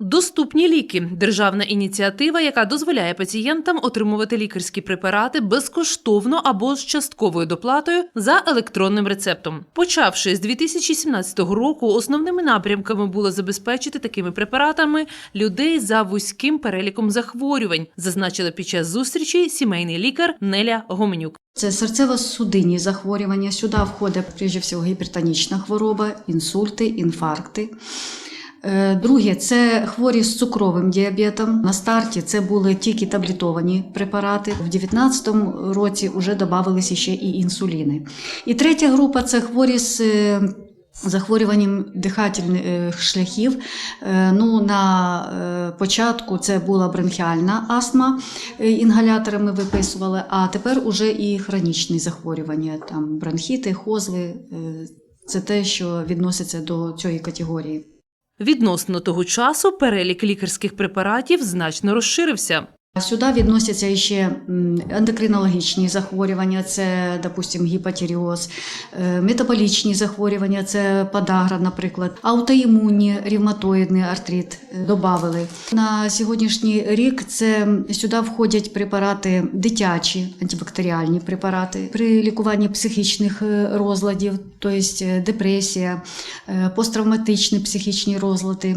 Доступні ліки державна ініціатива, яка дозволяє пацієнтам отримувати лікарські препарати безкоштовно або з частковою доплатою за електронним рецептом. Почавши з 2017 року, основними напрямками було забезпечити такими препаратами людей за вузьким переліком захворювань, зазначила під час зустрічі сімейний лікар Неля Гоменюк. Це серцево-судинні захворювання. Сюди входить прежде всього гіпертонічна хвороба, інсульти, інфаркти. Е, Друге це хворі з цукровим діабетом. На старті це були тільки таблетовані препарати. В 2019 році вже додавалися ще і інсуліни. І третя група це хворі з е, захворюванням дихательних шляхів. Е, Ну, на початку це була бронхіальна астма, інгаляторами виписували, а тепер уже і хронічні захворювання, там бронхіти, хозли. Це те, що відноситься до цієї категорії. Відносно того часу перелік лікарських препаратів значно розширився. Сюди відносяться ще ендокринологічні захворювання, це, допустим, гіпотіріоз, е, метаболічні захворювання, це подагра, наприклад, аутоімунні, ревматоїдний артрит е, додавали. На сьогоднішній рік це сюди входять препарати дитячі, антибактеріальні препарати при лікуванні психічних е, розладів, тобто депресія, посттравматичні психічні розлади.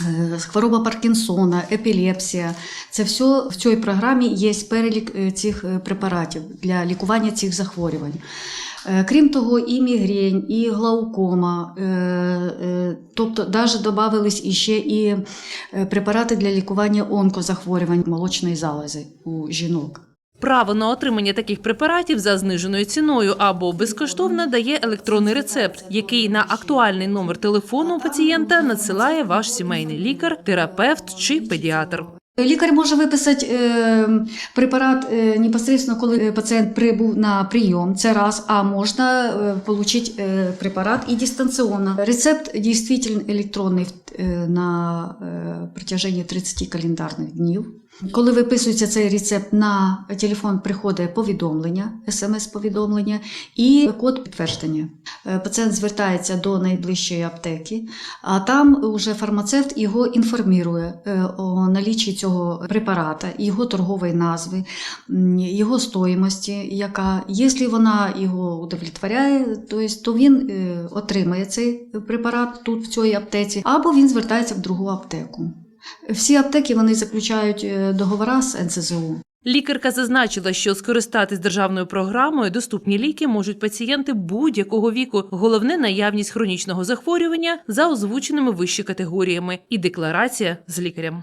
Е, Хвороба Паркінсона, епілепсія це все в цій програмі є перелік е, цих е, препаратів для лікування цих захворювань. Крім того, і мігрень, і глаукома, тобто навіть додавались іще і препарати для лікування онкозахворювань молочної залози у жінок. Право на отримання таких препаратів за зниженою ціною або безкоштовно дає електронний рецепт, який на актуальний номер телефону пацієнта надсилає ваш сімейний лікар, терапевт чи педіатр. Лікар може виписати е, препарат е, непосередньо, коли е, пацієнт прибув на прийом. Це раз, а можна е, отримати е, препарат і дистанційно. Рецепт дійсно електронний е, на е, протяженні 30 календарних днів. Коли виписується цей рецепт на телефон, приходить повідомлення, смс-повідомлення і код підтвердження. Е, Пацієнт звертається до найближчої аптеки, а там уже фармацевт його інформує о наліччі цього препарата, його торгової назви, його стоїмості, яка, якщо вона його удовлетворяє, то, він е, отримає цей препарат тут, в цій аптеці, або він звертається в другу аптеку. Всі аптеки вони заключають е, договори з НСЗУ. Лікарка зазначила, що скористатись державною програмою доступні ліки можуть пацієнти будь-якого віку. Головне наявність хронічного захворювання за озвученими вище категоріями і декларація з лікарем.